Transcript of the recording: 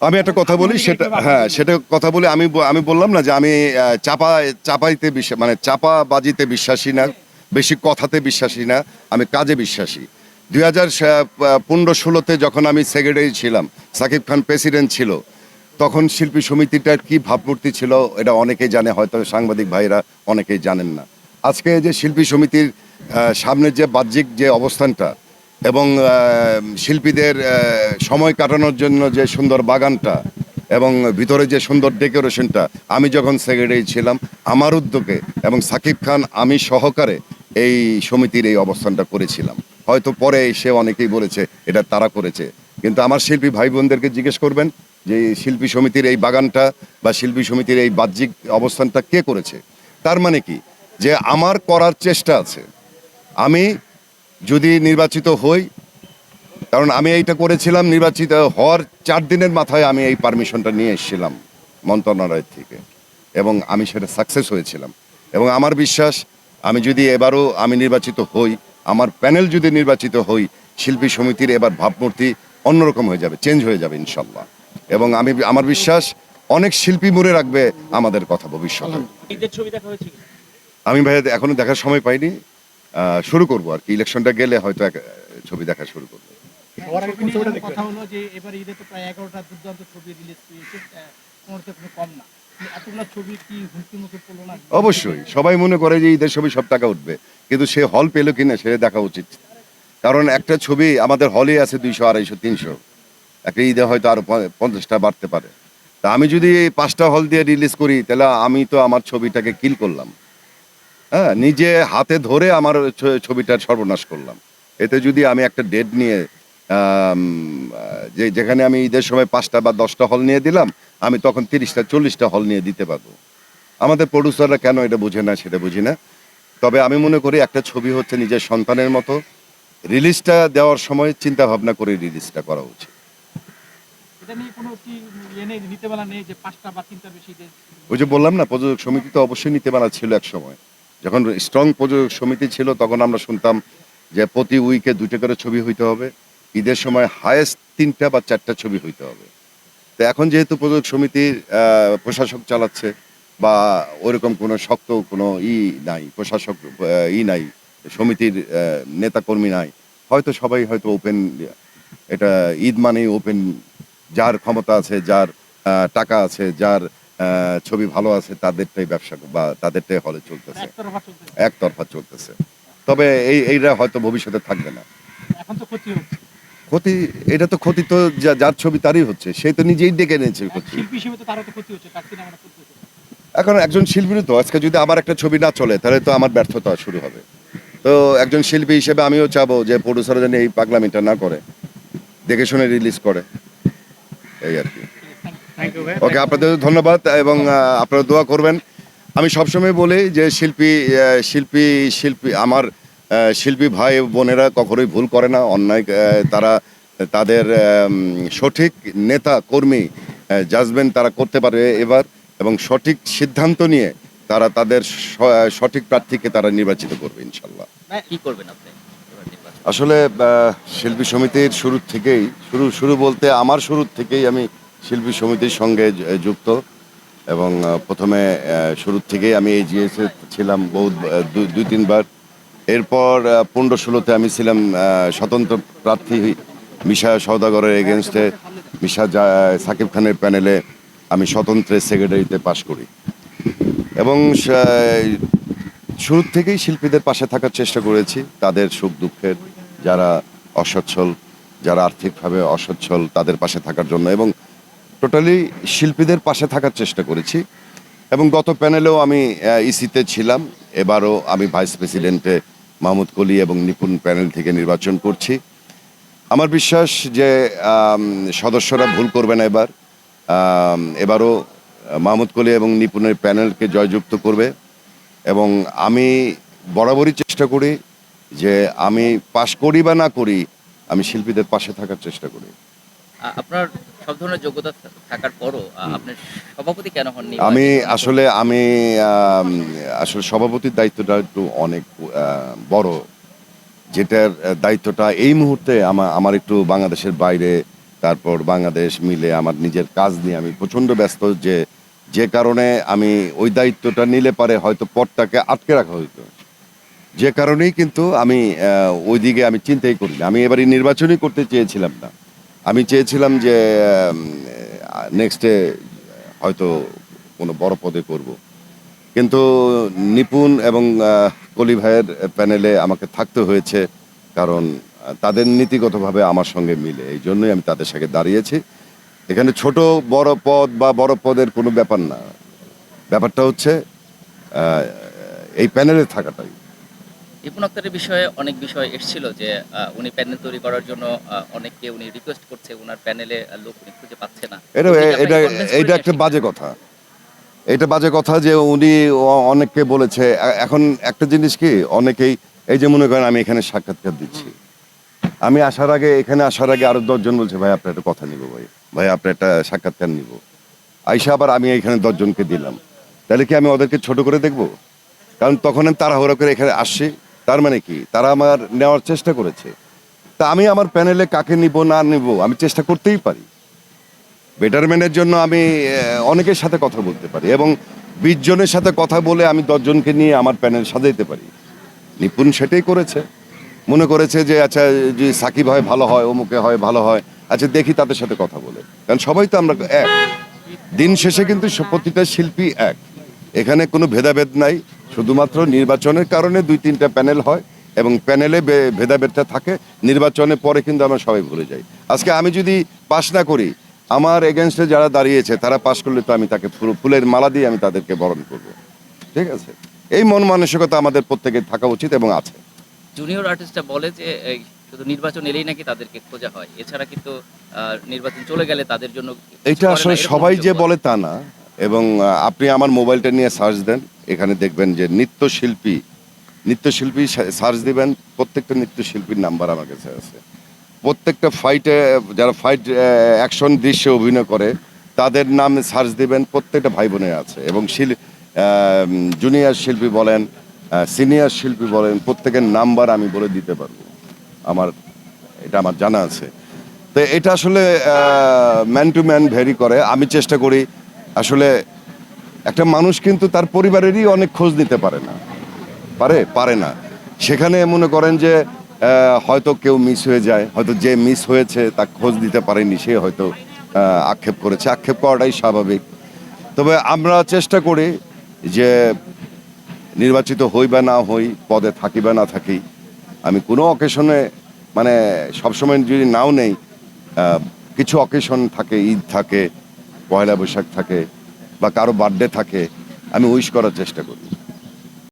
আমি একটা কথা বলি সেটা হ্যাঁ সেটা কথা বলি আমি আমি বললাম না যে আমি চাপা চাপাইতে বিশ্বাস মানে চাপা বাজিতে বিশ্বাসী না বেশি কথাতে বিশ্বাসী না আমি কাজে বিশ্বাসী। দুই হাজার পনেরো ষোলোতে যখন আমি সেক্রেটারি ছিলাম সাকিব খান প্রেসিডেন্ট ছিল তখন শিল্পী সমিতিটার কি ভাবমূর্তি ছিল এটা অনেকেই জানে হয়তো সাংবাদিক ভাইরা অনেকেই জানেন না। আজকে যে শিল্পী সমিতির আহ, সামনের যে বাহ্যিক যে অবস্থানটা এবং শিল্পীদের সময় কাটানোর জন্য যে সুন্দর বাগানটা এবং ভিতরে যে সুন্দর ডেকোরেশনটা, আমি যখন সেক্রেটারি ছিলাম, আমার উদ্যোগে এবং সাকিব খান আমি সহকারে এই সমিতির এই অবস্থানটা করেছিলাম। হয়তো পরে এসে অনেকেই বলেছে, এটা তারা করেছে। কিন্তু আমার শিল্পী ভাই বোনদেরকে জিজ্ঞেস করবেন যে শিল্পী সমিতির এই বাগানটা বা শিল্পী সমিতির এই বাহ্যিক অবস্থানটা কে করেছে? তার মানে কি? যে আমার করার চেষ্টা আছে। আমি যদি নির্বাচিত হই কারণ আমি এইটা করেছিলাম নির্বাচিত হওয়ার চার দিনের মাথায় আমি এই পারমিশনটা নিয়ে এসেছিলাম মন্ত্রণালয়ের থেকে। এবং আমি সেটা সাকসেস হয়েছিলাম। এবং আমার বিশ্বাস আমি যদি এবারও আমি নির্বাচিত হই আমার প্যানেল যদি নির্বাচিত হই শিল্পী সমিতির এবার ভাবমূর্তি অন্যরকম হয়ে যাবে চেঞ্জ হয়ে যাবে ইনশাল্লাহ। এবং আমি আমার বিশ্বাস অনেক শিল্পী মনে রাখবে আমাদের কথা ভবিষ্যতে? আমি ভাই এখনও দেখার সময় পাইনি। শুরু করব আর কি। ইলেকশনটা গেলে হয়তো এক- ছবি দেখা শুরু করব। সবার আগে কোন ছবিটা দেখবেন? কথা হলো যে এবার ঈদে তো প্রায় এগারোটা দুর্দান্ত ছবি রিলিজ পেয়েছে কোনো কম না। কিন্তু এতগুলো ছবি কি হুমকি মুখে পড়ল না? অবশ্যই। সবাই মনে করে যে ঈদের ছবি সব টাকা উঠবে। কিন্তু সে হল পেল কিনা সেটা দেখা উচিত। কারণ একটা ছবি আমাদের হলে আছে দুইশো আড়াইশো তিনশো। একটা ঈদে হয়তো আরও পঞ্চাশটা বাড়তে পারে। তা আমি যদি পাঁচটা হল দিয়ে রিলিজ করি তাহলে আমি তো আমার ছবিটাকে কিল করলাম। হ্যাঁ নিজে হাতে ধরে আমার ছবিটার সর্বনাশ করলাম। এতে যদি আমি একটা ডেট নিয়ে যে যেখানে আমি ঈদের সময় পাঁচটা বা দশটা হল নিয়ে দিলাম আমি তখন তিরিশটা চল্লিশটা হল নিয়ে দিতে পারব। আমাদের প্রডিউসাররা কেন এটা বুঝে না সেটা বুঝি না। তবে আমি মনে করি একটা ছবি হচ্ছে নিজের সন্তানের মতো। রিলিজটা দেওয়ার সময় চিন্তা ভাবনা করে রিলিজটা করা উচিত। ইয়ে ওই যে বললাম না প্রযোজক সমিতি তো অবশ্যই নীতিমালা ছিল এক সময়। যখন স্ট্রং প্রযোজক সমিতি ছিল, তখন আমরা শুনতাম যে প্রতি উইকে দুটো করে ছবি হইতে হবে। ঈদের সময় হায়েস্ট তিনটা বা চারটা ছবি হইতে হবে। তো এখন যেহেতু প্রযোজক সমিতির প্রশাসক চালাচ্ছে বা ওরকম কোনো শক্ত কোনো ই নাই, প্রশাসক ই নাই, সমিতির নেতাকর্মী নাই, হয়তো সবাই হয়তো ওপেন এটা ঈদ মানেই ওপেন যার ক্ষমতা আছে, যার টাকা আছে, যার ছবি ভালো আছে তাদেরটাই ব্যবসা বা তাদেরটাই হলে চলতেছে। একতরফা চলতেছে। তবে এই এইটা হয়তো ভবিষ্যতে থাকবে না। এখন তো ক্ষতি হচ্ছে। ক্ষতি এটা তো ক্ষতি তো যার ছবি তারই হচ্ছে। সে তো নিজেই ডেকে করতেছে এখন একজন শিল্পীর তো আজকে যদি আমার একটা ছবি না চলে তাহলে তো আমার ব্যর্থতা শুরু হবে। তো একজন শিল্পী হিসেবে আমিও চাবো যে প্রডিউসার যেন এই পাগলামিটা না করে দেখে শুনে রিলিজ করে। এই আর কি। ওকে আপনাদের ধন্যবাদ এবং আপনারা দোয়া করবেন। আমি সবসময় বলি যে শিল্পী শিল্পী শিল্পী আমার আহ, শিল্পী ভাই বোনেরা কখনোই ভুল করে না। অন্যায় তারা তাদের সঠিক নেতা কর্মী জাজমেন্ট তারা করতে পারে এবার এবং সঠিক সিদ্ধান্ত নিয়ে তারা তাদের সঠিক প্রার্থীকে তারা নির্বাচিত করবে ইনশাল্লাহ কি করবেন আপনি? আসলে শিল্পী সমিতির শুরু থেকেই শুরু শুরু বলতে আমার শুরু থেকেই আমি শিল্পী সমিতির সঙ্গে যুক্ত এবং প্রথমে আহ, শুরু থেকেই আমি এই জিএসএ ছিলাম বহু দুই তিনবার। এরপর পনেরো ষোলোতে আমি ছিলাম স্বতন্ত্র প্রার্থী মিশা সওদাগরের এগেনস্টে। মিশা সাকিব খানের প্যানেলে আমি স্বতন্ত্রে সেক্রেটারিতে পাশ করি। এবং শুরু থেকেই শিল্পীদের পাশে থাকার চেষ্টা করেছি। তাদের সুখ দুঃখের যারা অসচ্ছল যারা আর্থিকভাবে অসচ্ছল তাদের পাশে থাকার জন্য। এবং টোটালি শিল্পীদের পাশে থাকার চেষ্টা করেছি এবং গত প্যানেলেও আমি ইসিতে ছিলাম। এবারও আমি ভাইস প্রেসিডেন্টে মাহমুদ কলি এবং নিপুণ প্যানেল থেকে নির্বাচন করছি। আমার বিশ্বাস যে সদস্যরা ভুল করবে না এবার। এবারও মাহমুদ কলি এবং নিপুণের প্যানেলকে জয়যুক্ত করবে এবং আমি বরাবরই চেষ্টা করি যে আমি পাশ করি বা না করি, আমি শিল্পীদের পাশে থাকার চেষ্টা করি। আপনার সব ধরনের যোগ্যতা থাকার পরও আ, আপনার সভাপতি কেন হননি? আমি আসলে আমি আসলে সভাপতির দায়িত্বটা একটু অনেক বড়। যেটার দায়িত্বটা এই মুহূর্তে আমার আমার একটু বাংলাদেশের বাইরে তারপর বাংলাদেশ মিলে আমার নিজের কাজ নিয়ে আমি প্রচণ্ড ব্যস্ত যে যে কারণে আমি ওই দায়িত্বটা নিলে পারে হয়তো পথটাকে আটকে রাখা হইতো। যে কারণেই কিন্তু আমি আহ, ওইদিকে আমি চিন্তাই করি না। আমি এবারই নির্বাচনই করতে চেয়েছিলাম না। আমি চেয়েছিলাম যে নেক্সটে হয়তো কোনো বড় পদে করব। কিন্তু নিপুণ এবং কলি ভাইয়ের প্যানেলে আমাকে থাকতে হয়েছে কারণ তাদের নীতিগতভাবে আমার সঙ্গে মিলে। এই জন্যই আমি তাদের সাথে দাঁড়িয়েছি। এখানে ছোট, বড় পদ বা বড় পদের কোনো ব্যাপার না। ব্যাপারটা হচ্ছে এই প্যানেলে থাকাটাই। রিপন আক্তারের বিষয়ে অনেক বিষয় এসেছিল যে উনি প্যানেল তৈরি করার জন্য অনেককে উনি রিকোয়েস্ট করছে ওনার প্যানেলে লোক উনি খুঁজে পাচ্ছে না। এটা এটা এটা একটা বাজে কথা। এটা বাজে কথা যে উনি অনেককে বলেছে। এখন একটা জিনিস কি অনেকেই এই যে মনে করেন আমি এখানে সাক্ষাৎকার দিচ্ছি। আমি আসার আগে এখানে আসার আগে আরও দশজন বলছে ভাই আপনার একটা কথা নিব ভাই। ভাই আপনার একটা সাক্ষাৎকার নিব। আইসা আবার আমি এখানে দশজনকে দিলাম। তাহলে কি আমি ওদেরকে ছোট করে দেখব? কারণ তখন আমি তাড়াহুড়ো করে এখানে আসছি। তার মানে কি? তারা আমার নেওয়ার চেষ্টা করেছে। তা আমি আমার প্যানেলে কাকে নিব, না নিব, আমি চেষ্টা করতেই পারি। বেটারম্যানের জন্য আমি অনেকের সাথে কথা বলতে পারি এবং বিশ জনের সাথে কথা বলে আমি দশজনকে নিয়ে আমার প্যানেল সাজাইতে পারি। নিপুণ সেটাই করেছে। মনে করেছে যে আচ্ছা যে সাকিব হয় ভালো হয়, অমুকে হয় ভালো হয় আচ্ছা দেখি তাদের সাথে কথা বলে। কারণ সবাই তো আমরা এক। দিন শেষে কিন্তু প্রতিটা শিল্পী এক। এখানে কোনো ভেদাভেদ নাই। শুধুমাত্র নির্বাচনের কারণে দুই তিনটা প্যানেল হয় এবং প্যানেলে ভেদাভেদটা থাকে নির্বাচনের পরে কিন্তু আমরা সবাই ভুলে যাই। আজকে আমি যদি পাশ না করি আমার এগেনস্টে যারা দাঁড়িয়েছে তারা পাশ করলে তো আমি তাকে ফুল- ফুলের মালা দিয়ে আমি তাদেরকে বরণ করব। ঠিক আছে? এই মন মানসিকতা আমাদের প্রত্যেকের থাকা উচিত এবং আছে। জুনিয়র আর্টিস্টরা বলে যে শুধু নির্বাচন এলেই নাকি তাদেরকে খোঁজা হয়। এছাড়া কিন্তু নির্বাচন চলে গেলে তাদের জন্য এটা আসলে সবাই যে বলে তা না। এবং আপনি আমার মোবাইলটা নিয়ে সার্চ দেন, এখানে দেখবেন যে নৃত্যশিল্পী নৃত্যশিল্পী সার্চ দিবেন, প্রত্যেকটা নৃত্যশিল্পীর নাম্বার আমার কাছে আছে। প্রত্যেকটা ফাইটে যারা ফাইট অ্যাকশন দৃশ্যে অভিনয় করে, তাদের নাম সার্চ দিবেন, প্রত্যেকটা ভাই বোনের আছে। এবং শিল জুনিয়র শিল্পী বলেন সিনিয়র শিল্পী বলেন, প্রত্যেকের নাম্বার আমি বলে দিতে পারব। আমার, এটা আমার জানা আছে। তো এটা আসলে ম্যান টু ম্যান ভেরি করে। আমি চেষ্টা করি আসলে একটা মানুষ কিন্তু তার পরিবারেরই অনেক খোঁজ নিতে পারে না। পারে? পারে না। সেখানে মনে করেন যে হয়তো কেউ মিস হয়ে যায়, হয়তো যে মিস হয়েছে তা খোঁজ দিতে পারেনি, সে হয়তো আক্ষেপ করেছে। আক্ষেপ করাটাই স্বাভাবিক। তবে আমরা চেষ্টা করি যে, নির্বাচিত হই বা না হই, পদে থাকি বা না থাকি, আমি কোনো অকেশনে মানে সবসময় যদি নাও নেই কিছু অকেশন থাকে, ঈদ থাকে পয়লা বৈশাখ থাকে বা কারও বার্থডে থাকে আমি উইশ করার চেষ্টা করি।